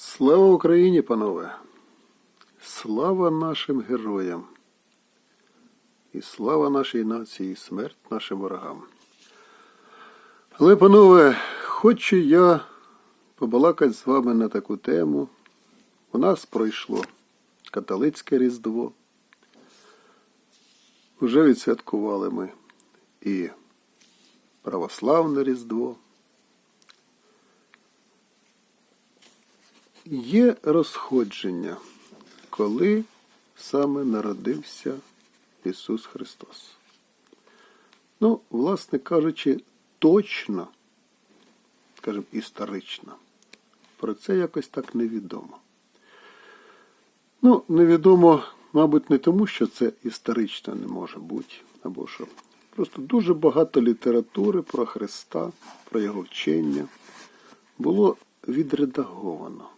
Слава Україні, панове! Слава нашим героям! І слава нашій нації, і смерть нашим ворогам. Але, панове, хочу я побалакати з вами на таку тему. У нас пройшло католицьке Різдво. Уже відсвяткували ми і православне Різдво. Є розходження, коли саме народився Ісус Христос. Ну, власне кажучи, точно, скажімо, історично, про це якось так невідомо. Ну, невідомо, мабуть, не тому, що це історично не може бути, або що. Просто дуже багато літератури про Христа, про Його вчення було відредаговано.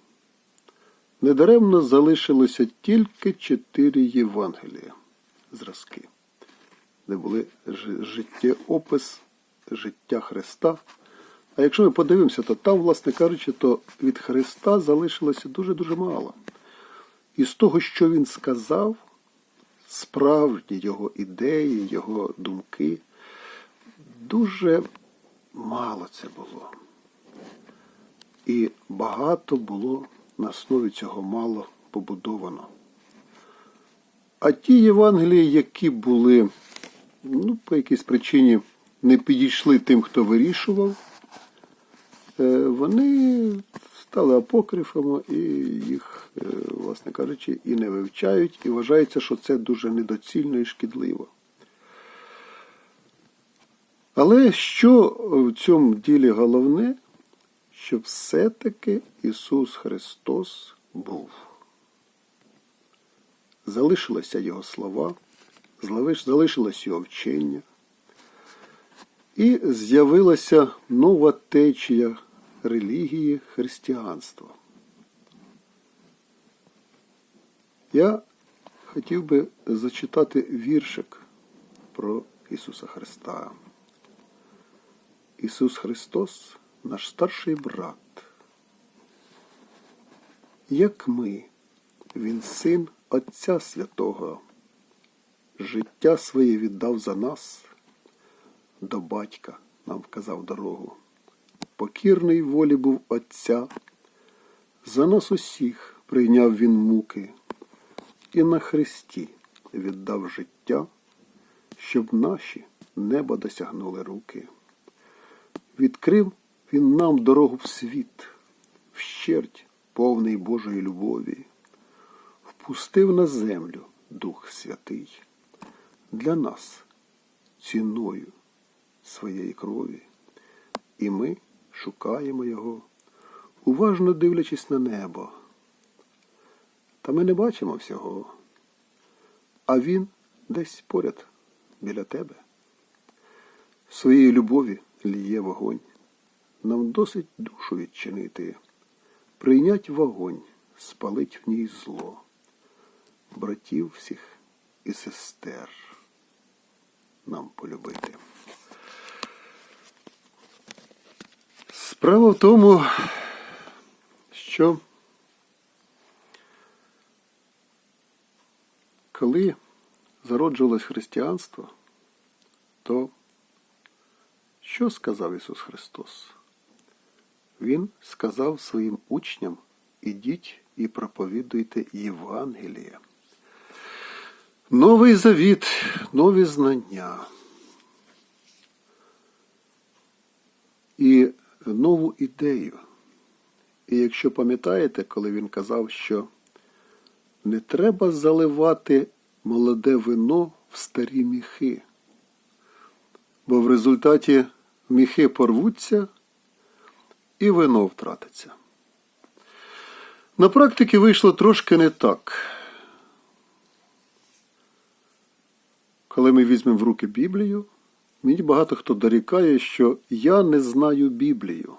Недаремно залишилося тільки чотири Євангелія зразки, де були життєопис життя Христа. А якщо ми подивимося, то там, власне кажучи, то від Христа залишилося дуже-дуже мало. І з того, що він сказав, справжні його ідеї, його думки, дуже мало це було. І багато було на основі цього мало побудовано. А ті Євангелії, які були, ну, по якійсь причині не підійшли тим, хто вирішував, е, вони стали апокрифами і їх, е, власне кажучи, і не вивчають, і вважається, що це дуже недоцільно і шкідливо. Але що в цьому ділі головне, що все-таки Ісус Христос був. Залишилися Його слова, залишилось Його вчення, і з'явилася нова течія релігії християнства. Я хотів би зачитати віршик про Ісуса Христа. Ісус Христос наш старший брат. Як ми, Він син Отця Святого, життя своє віддав за нас, до батька нам вказав дорогу. Покірний волі був Отця, за нас усіх прийняв він муки і на хресті віддав життя, щоб наші небо досягнули руки. Відкрив він нам дорогу в світ, вщерть повний Божої любові, впустив на землю Дух Святий для нас ціною своєї крові, і ми шукаємо Його, уважно дивлячись на небо. Та ми не бачимо всього, а Він десь поряд біля тебе. Своєї любові ліє вогонь. Нам досить душу відчинити, прийнять вогонь, спалить в ній зло, братів всіх і сестер нам полюбити. Справа в тому, що коли зароджувалось християнство, то що сказав Ісус Христос? Він сказав своїм учням, ідіть і проповідуйте Євангеліє. Новий завіт, нові знання. І нову ідею. І якщо пам'ятаєте, коли він казав, що не треба заливати молоде вино в старі міхи, бо в результаті міхи порвуться і вино втратиться. На практиці вийшло трошки не так. Коли ми візьмемо в руки Біблію, мені багато хто дорікає, що я не знаю Біблію.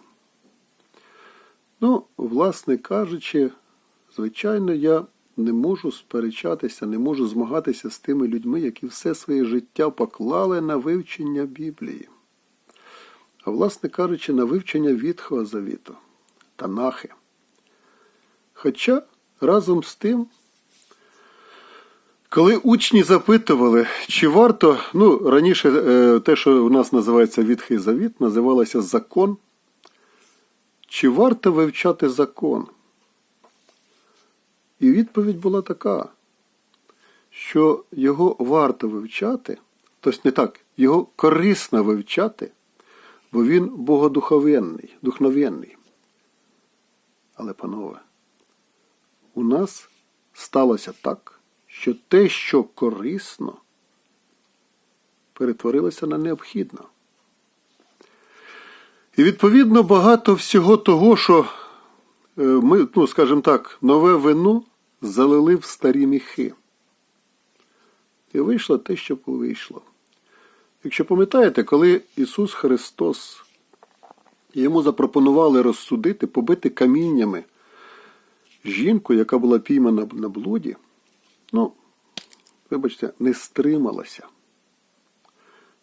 Ну, власне кажучи, звичайно, я не можу сперечатися, не можу змагатися з тими людьми, які все своє життя поклали на вивчення Біблії. А власне кажучи, на вивчення Вітхого Завіту, Танахи. Хоча разом з тим, коли учні запитували, чи варто, ну, раніше е, те, що у нас називається Відхий Завіт, називалося закон, чи варто вивчати закон? І відповідь була така, що його варто вивчати, тобто не так, його корисно вивчати, бо він богодуховенний, духновенний. Але, панове, у нас сталося так, що те, що корисно, перетворилося на необхідно. І відповідно багато всього того, що е, ми, ну, скажімо так, нове вино залили в старі міхи. І вийшло те, що вийшло. Якщо пам'ятаєте, коли Ісус Христос йому запропонували розсудити, побити каміннями жінку, яка була піймана на блуді, ну, вибачте, не стрималася.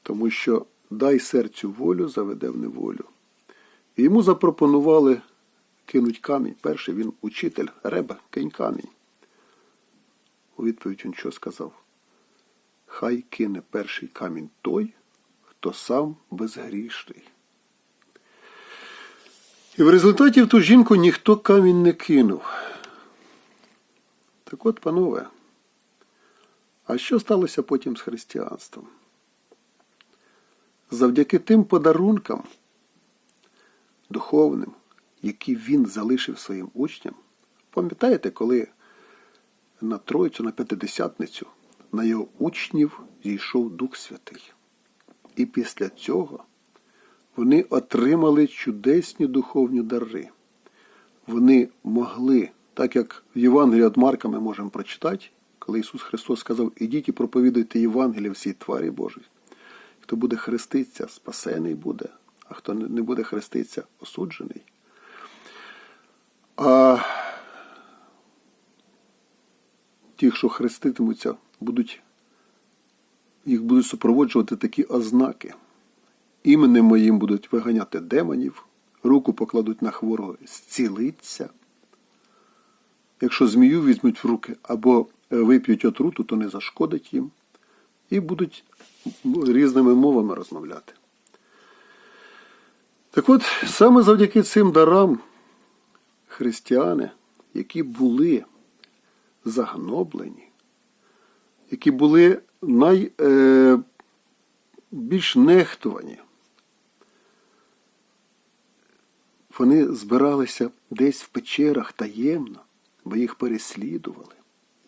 Тому що дай серцю волю, заведе в неволю. І йому запропонували кинуть камінь. Перший він учитель, реба, кинь камінь. У відповідь він що сказав? Хай кине перший камінь той, хто сам безгрішний. І в результаті в ту жінку ніхто камінь не кинув. Так от, панове, а що сталося потім з християнством? Завдяки тим подарункам духовним, які він залишив своїм учням, пам'ятаєте, коли на Тройцю, на П'ятидесятницю, на його учнів зійшов Дух Святий. І після цього вони отримали чудесні духовні дари. Вони могли, так як в Євангелії від Марка ми можемо прочитати, коли Ісус Христос сказав, ідіть і проповідуйте Євангеліє всій тварі Божій. Хто буде хреститися, спасений буде, а хто не буде хреститися, осуджений. А ті, що хреститимуться, будуть, їх будуть супроводжувати такі ознаки. Іменем моїм будуть виганяти демонів, руку покладуть на хворого, зцілиться. Якщо змію візьмуть в руки або вип'ють отруту, то не зашкодить їм. І будуть різними мовами розмовляти. Так от, саме завдяки цим дарам християни, які були загноблені, які були найбільш е, нехтувані, вони збиралися десь в печерах таємно, бо їх переслідували,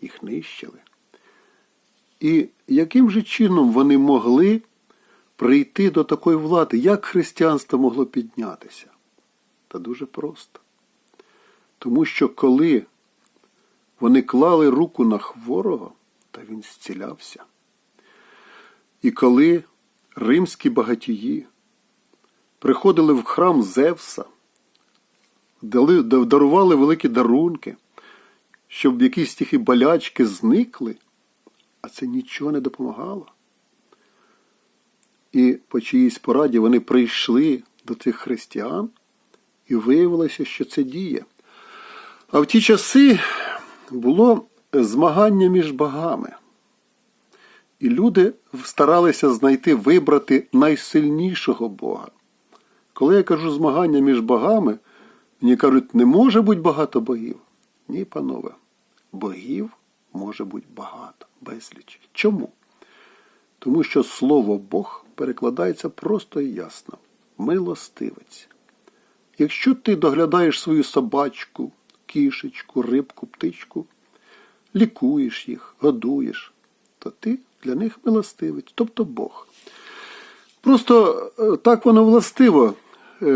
їх нищили. І яким же чином вони могли прийти до такої влади? Як християнство могло піднятися? Та дуже просто. Тому що коли вони клали руку на хворого, та він зцілявся. І коли римські багатії приходили в храм Зевса, дарували великі дарунки, щоб якісь тихі болячки зникли, а це нічого не допомагало. І по чиїсь пораді вони прийшли до цих християн, і виявилося, що це діє. А в ті часи було змагання між богами. І люди старалися знайти, вибрати найсильнішого Бога. Коли я кажу змагання між богами, мені кажуть, не може бути багато богів. Ні, панове, богів може бути багато, безліч. Чому? Тому що слово Бог перекладається просто і ясно. Милостивець. Якщо ти доглядаєш свою собачку, кішечку, рибку, птичку, лікуєш їх, годуєш, то ти для них милостивець, тобто Бог. Просто е, так воно властиво. Е,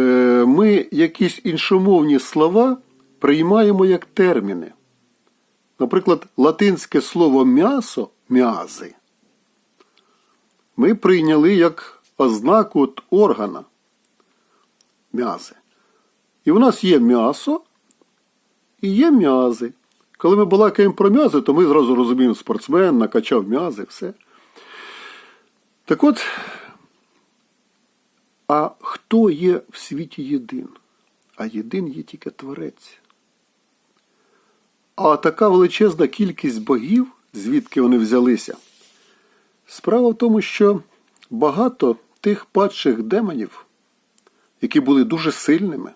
ми якісь іншомовні слова приймаємо як терміни. Наприклад, латинське слово м'ясо м'язи ми прийняли як ознаку органа м'язи. І в нас є м'ясо і є м'язи. Коли ми балакаємо про м'язи, то ми зразу розуміємо, спортсмен, накачав м'язи, все. Так от, а хто є в світі єдин? А єдин є тільки творець. А така величезна кількість богів, звідки вони взялися? Справа в тому, що багато тих падших демонів, які були дуже сильними,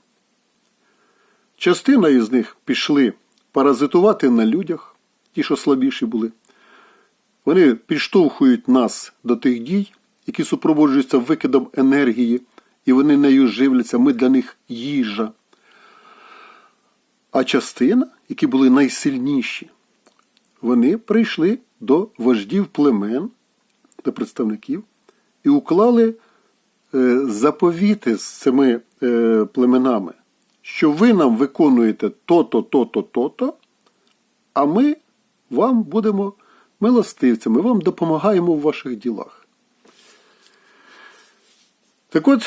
частина із них пішли паразитувати на людях, ті, що слабіші були. Вони підштовхують нас до тих дій, які супроводжуються викидом енергії, і вони нею живляться. Ми для них їжа. А частина, які були найсильніші, вони прийшли до вождів племен, до представників, і уклали е, заповіти з цими е, племенами, що ви нам виконуєте то-то, то-то, то-то, а ми вам будемо милостивцями, вам допомагаємо в ваших ділах. Так от,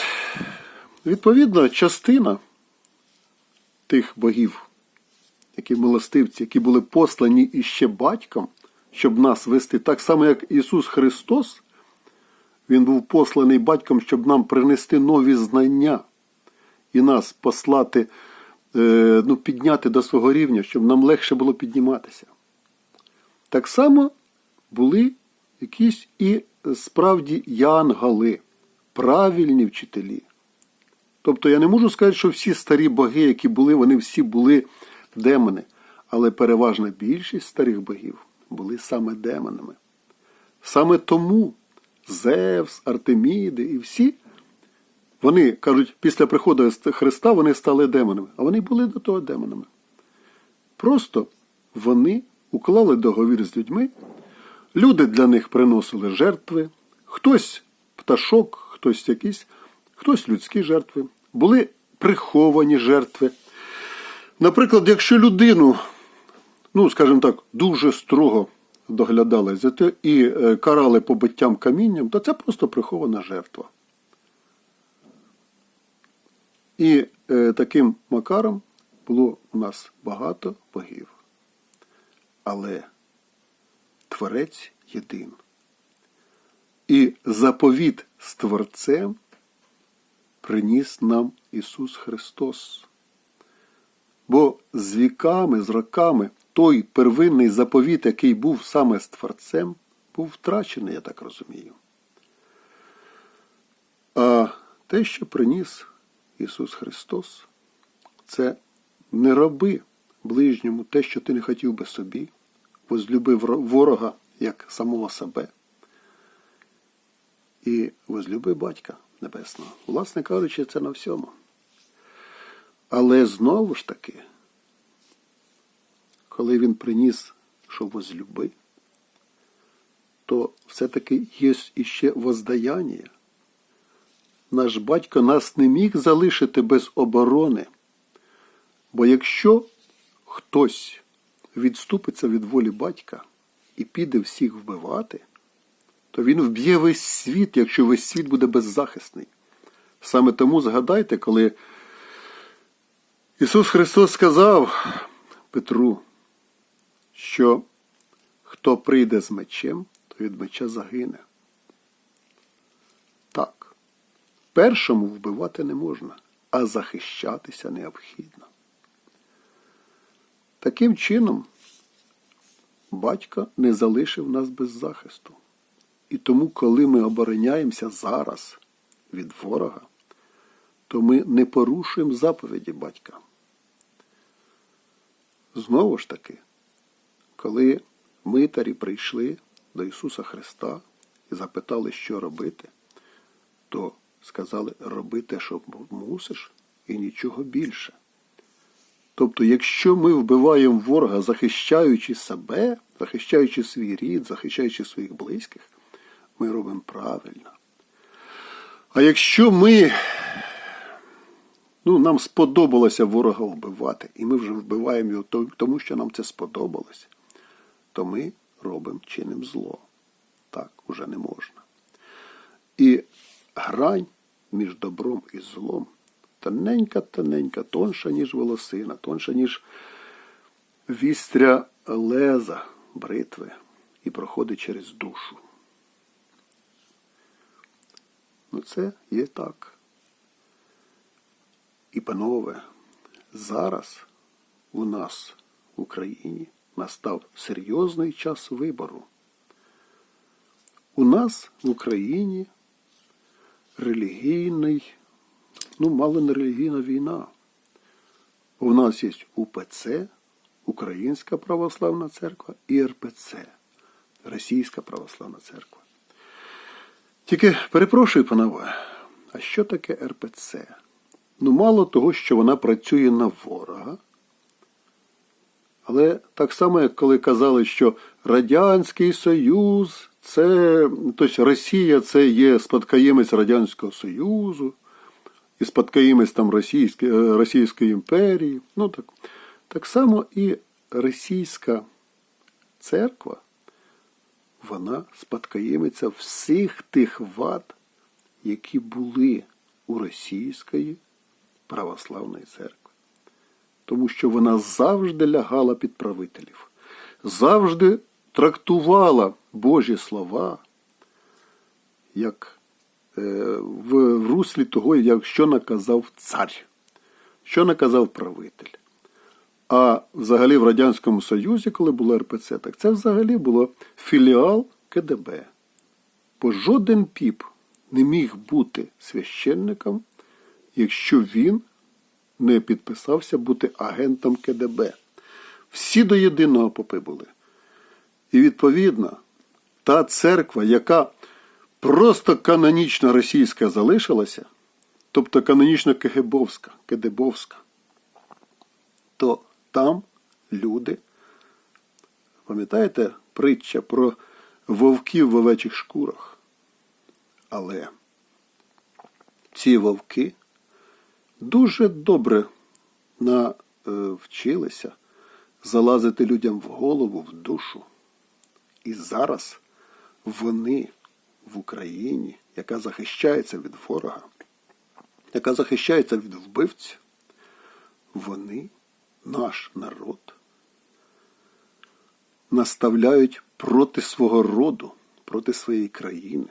відповідно, частина тих богів, які милостивці, які були послані іще батьком, щоб нас вести, так само, як Ісус Христос, Він був посланий батьком, щоб нам принести нові знання і нас послати, е, ну, підняти до свого рівня, щоб нам легше було підніматися. Так само були якісь і справді янголи, правильні вчителі. Тобто я не можу сказати, що всі старі боги, які були, вони всі були демони. Але переважна більшість старих богів були саме демонами. Саме тому Зевс, Артеміди і всі, вони кажуть, після приходу Христа вони стали демонами, а вони були до того демонами. Просто вони уклали договір з людьми, люди для них приносили жертви, хтось пташок, хтось якісь, хтось людські жертви, були приховані жертви. Наприклад, якщо людину, ну, скажімо так, дуже строго доглядали за те і е, карали побиттям камінням, то це просто прихована жертва. І е, таким макаром було у нас багато богів. Але Творець єдин. І заповіт з Творцем приніс нам Ісус Христос. Бо з віками, з роками той первинний заповіт, який був саме з Творцем, був втрачений, я так розумію. А те, що приніс Ісус Христос, це не роби ближньому те, що ти не хотів би собі, возлюбив ворога як самого себе. І возлюби батька Небесного. Власне кажучи, це на всьому. Але знову ж таки, коли він приніс, що возлюби, то все-таки є іще воздаяння. Наш батько нас не міг залишити без оборони. Бо якщо хтось відступиться від волі батька і піде всіх вбивати, то він вб'є весь світ, якщо весь світ буде беззахисний. Саме тому згадайте, коли Ісус Христос сказав Петру, що хто прийде з мечем, то від меча загине. Так, першому вбивати не можна, а захищатися необхідно. Таким чином, батько не залишив нас без захисту. І тому, коли ми обороняємося зараз від ворога, то ми не порушуємо заповіді батька. Знову ж таки, коли митарі прийшли до Ісуса Христа і запитали, що робити, то сказали, роби те, що мусиш, і нічого більше. Тобто, якщо ми вбиваємо ворога, захищаючи себе, захищаючи свій рід, захищаючи своїх близьких, ми робимо правильно. А якщо ми, ну, нам сподобалося ворога вбивати, і ми вже вбиваємо його тому, що нам це сподобалось, то ми робимо чиним зло. Так уже не можна. І грань між добром і злом тоненька-тоненька, тонша, ніж волосина, тонша, ніж вістря леза бритви і проходить через душу. Ну це є так. І, панове, зараз у нас в Україні настав серйозний час вибору. У нас в Україні релігійний, ну, мало не релігійна війна. У нас є УПЦ, Українська православна церква і РПЦ, Російська православна церква. Тільки перепрошую, панове, а що таке РПЦ? Ну, мало того, що вона працює на ворога. Але так само, як коли казали, що Радянський Союз це, тобто Росія це є спадкоємець Радянського Союзу, і спадкоємець там Російської, е, Російської імперії. Ну так, так само і російська церква, вона спадкоємиця всіх тих вад, які були у російської православної церкви тому що вона завжди лягала під правителів, завжди трактувала Божі слова як е, в, руслі того, як що наказав цар, що наказав правитель. А взагалі в Радянському Союзі, коли було РПЦ, так це взагалі було філіал КДБ. Бо жоден піп не міг бути священником, якщо він не підписався бути агентом КДБ. Всі до єдиного попи були. І відповідно, та церква, яка просто канонічно російська залишилася, тобто канонічно КГБовська, КДБовська, то там люди, пам'ятаєте притча про вовків в овечих шкурах? Але ці вовки дуже добре навчилися залазити людям в голову, в душу. І зараз вони в Україні, яка захищається від ворога, яка захищається від вбивців, вони, наш народ, наставляють проти свого роду, проти своєї країни.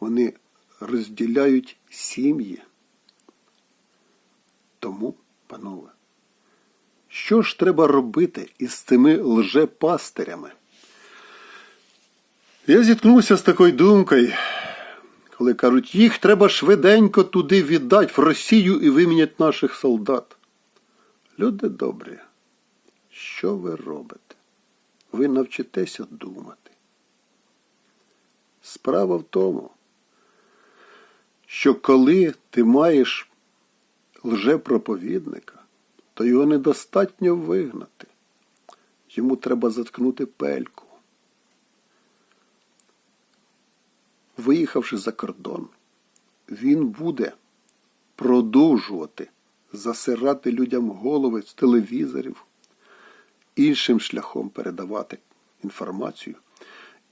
Вони розділяють сім'ї. Тому, панове, що ж треба робити із цими лжепастирями? Я зіткнувся з такою думкою, коли кажуть, їх треба швиденько туди віддати в Росію і вимінять наших солдат. Люди добрі, що ви робите? Ви навчитеся думати. Справа в тому, що коли ти маєш лжепроповідника, то його недостатньо вигнати. Йому треба заткнути пельку. Виїхавши за кордон, він буде продовжувати засирати людям голови з телевізорів, іншим шляхом передавати інформацію.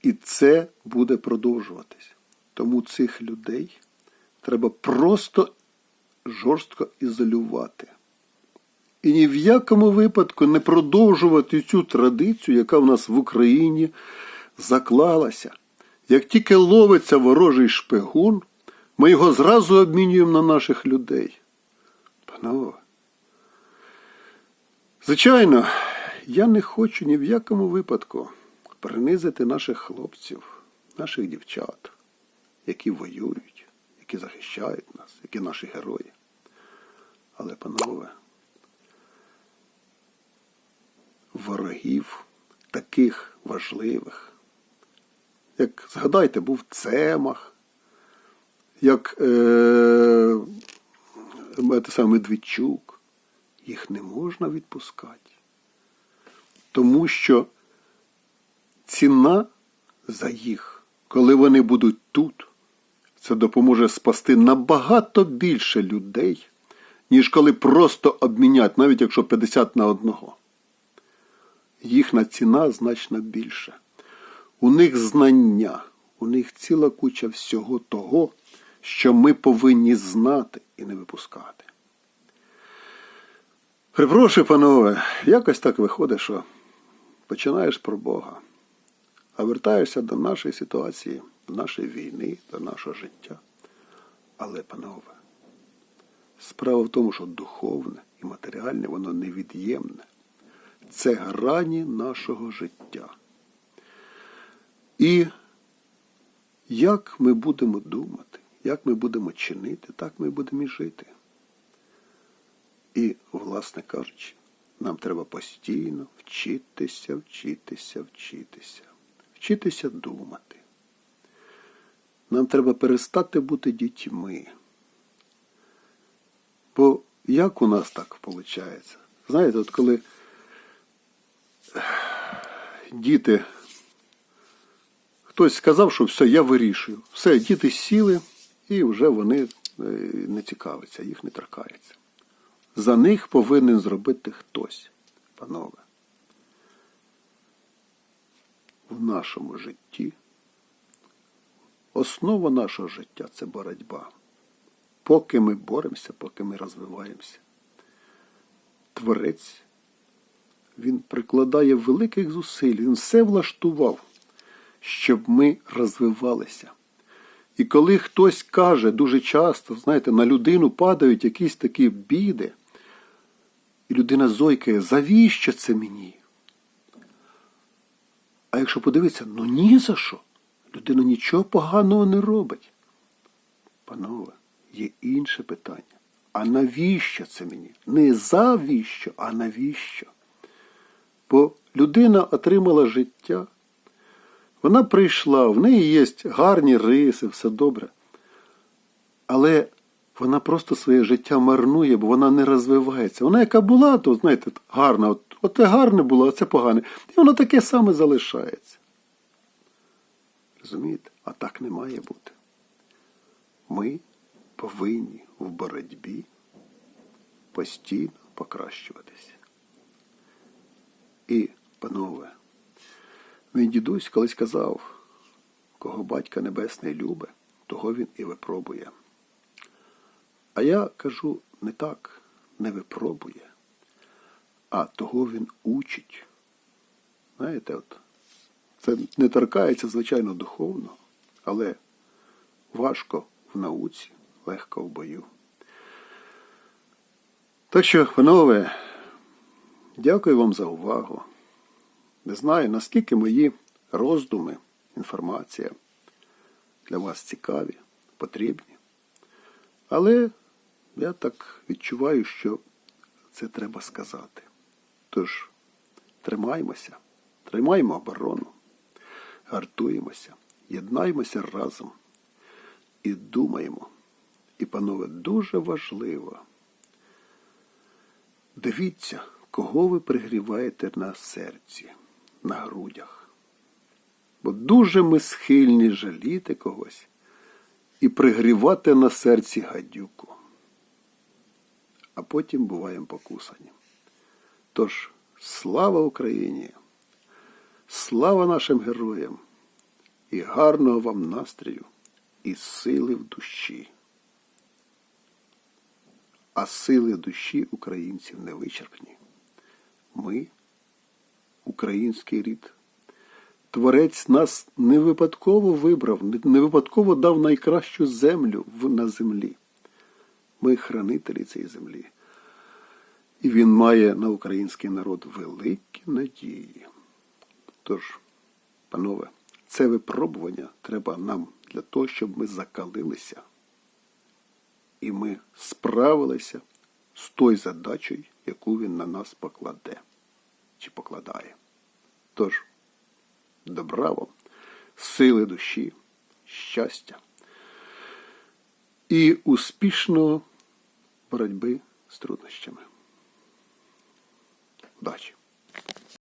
І це буде продовжуватись. Тому цих людей треба просто жорстко ізолювати. І ні в якому випадку не продовжувати цю традицію, яка в нас в Україні заклалася. Як тільки ловиться ворожий шпигун, ми його зразу обмінюємо на наших людей. Панове, звичайно, я не хочу ні в якому випадку принизити наших хлопців, наших дівчат, які воюють, які захищають нас, які наші герої. Але, панове, ворогів таких важливих, як згадайте, був Цемах, як е, це саме Медведчук, їх не можна відпускати. Тому що ціна за їх, коли вони будуть тут, це допоможе спасти набагато більше людей ніж коли просто обмінять, навіть якщо 50 на одного. Їхня ціна значно більша. У них знання, у них ціла куча всього того, що ми повинні знати і не випускати. Припрошую, панове, якось так виходить, що починаєш про Бога, а вертаєшся до нашої ситуації, до нашої війни, до нашого життя. Але, панове, Справа в тому, що духовне і матеріальне, воно невід'ємне. це грані нашого життя. І як ми будемо думати, як ми будемо чинити, так ми будемо і жити. І, власне кажучи, нам треба постійно вчитися, вчитися, вчитися, вчитися думати. Нам треба перестати бути дітьми. Бо як у нас так виходить? Знаєте, от коли діти, хтось сказав, що все, я вирішую. Все, діти сіли, і вже вони е, не цікавляться, їх не торкаються. За них повинен зробити хтось, панове. В нашому житті основа нашого життя це боротьба. Поки ми боремося, поки ми розвиваємося. Творець, він прикладає великих зусиль, він все влаштував, щоб ми розвивалися. І коли хтось каже дуже часто, знаєте, на людину падають якісь такі біди, і людина зойкає, завіщо це мені? А якщо подивитися, ну ні за що. Людина нічого поганого не робить. Панове, є інше питання. А навіщо це мені? Не завіщо, а навіщо? Бо людина отримала життя. Вона прийшла, в неї є гарні риси, все добре. Але вона просто своє життя марнує, бо вона не розвивається. Вона яка була, то, знаєте, гарна, от, от те гарне було, а це погане. І воно таке саме залишається. Розумієте? А так не має бути. Ми повинні в боротьбі постійно покращуватися. І, панове, мій дідусь колись казав, кого батька небесний любе, того він і випробує. А я кажу не так, не випробує, а того він учить. Знаєте, от, це не торкається, звичайно, духовно, але важко в науці, легко в бою. Так що, панове, дякую вам за увагу. Не знаю, наскільки мої роздуми, інформація для вас цікаві, потрібні. Але я так відчуваю, що це треба сказати. Тож, тримаймося, тримаємо оборону, гартуємося, єднаємося разом і думаємо. І, панове, дуже важливо. Дивіться, кого ви пригріваєте на серці, на грудях. Бо дуже ми схильні жаліти когось і пригрівати на серці гадюку. А потім буваємо покусані. Тож, слава Україні! Слава нашим героям! І гарного вам настрою, і сили в душі. А сили душі українців не вичерпні. Ми, український рід. Творець нас не випадково вибрав, не випадково дав найкращу землю на землі. Ми хранителі цієї землі. І він має на український народ великі надії. Тож, панове, це випробування треба нам для того, щоб ми закалилися. І ми справилися з тою задачею, яку він на нас покладе чи покладає. Тож, добра вам, сили душі, щастя і успішної боротьби з труднощами. Удачі!